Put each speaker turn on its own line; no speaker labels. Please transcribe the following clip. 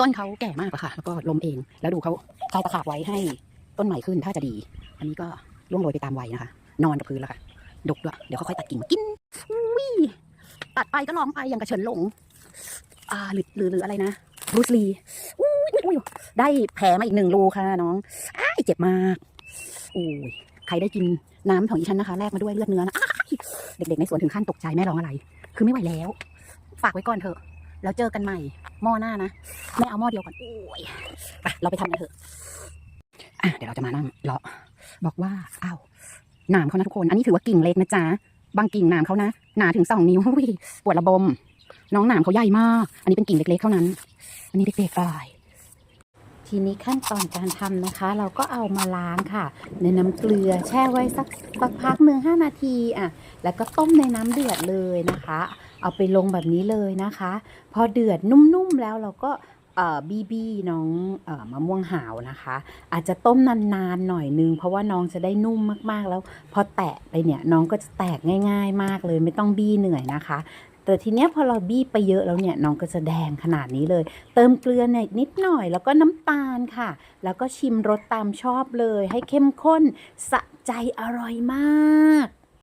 ต้นเขาแก่มากอะค่ะ แล้วก็ล้มเอง แล้วดูเขาคลายตะขาบไว้ให้ต้นใหม่ขึ้นถ้าจะดี อันนี้ก็ร่วงโรยไปตามวัยนะคะ นอนกับพื้นแล้วค่ะ ดกด้วยเดี๋ยวค่อยๆตัดกิ่งมากินอุ้ยตัดไปก็ร้องไปอย่างกระเฉินหลง อ่าหรือหรือหรืออะไรนะบรูสลีอุ้ยอุ้ยได้แผลมาอีกหนึ่งรูค่ะน้องอ้ายเจ็บมากโอ้ยใครได้กินน้ำของอีฉันนะคะ แลกมาด้วยเลือดเนื้อนะเด็กๆในสวนถึงขั้นตกใจแม่ร้องอะไร คือไม่ไหวแล้ว ฝากไว้ก่อนเถอะ แล้วเจอกันใหม่หม้อหน้านะแม่เอาหม้อเดียวก่อนโอ้ยไปเราไปทำกันเถอะอะเดี๋ยวเราจะมานั่งเลาะบอกว่าอ้าวหนามเขานะทุกคน อันนี้ถือว่ากิ่งเล็กนะจ๊ะบางกิ่งหนามเขานะหนาถึงสองนิ้วปวดระบม น้องหนามเขาใหญ่มาก อันนี้เป็นกิ่งเล็กๆเท่านั้น อันนี้เด็กๆอะไร ทีนี้ขั้นตอนการทำนะคะ เราก็เอามาล้างค่ะ ในน้ำเกลือแช่ไว้สักสักพักหนึ่งห้านาทีอะแล้วก็ต้มในน้ำเดือดเลยนะคะ เอาไปลงแบบนี้เลยนะคะ พอเดือดนุ่มๆแล้วเราก็เอ่อบีบีน้องเอ่อมะม่วงหาวนะคะ อาจจะต้มนานๆหน่อยนึง เพราะว่าน้องจะได้นุ่มมากๆแล้ว พอแตะไปเนี่ยน้องก็จะแตกง่าย ๆ มากเลย ไม่ต้องบี้เหนื่อยนะคะ แต่ทีเนี้ยพอเราบี้ไปเยอะแล้วเนี่ยน้องก็จะแดงขนาดนี้เลย เติมเกลือหน่อยนิดหน่อยแล้วก็น้ำตาลค่ะ แล้วก็ชิมรสตามชอบเลย ให้เข้มข้นสะใจอร่อยมาก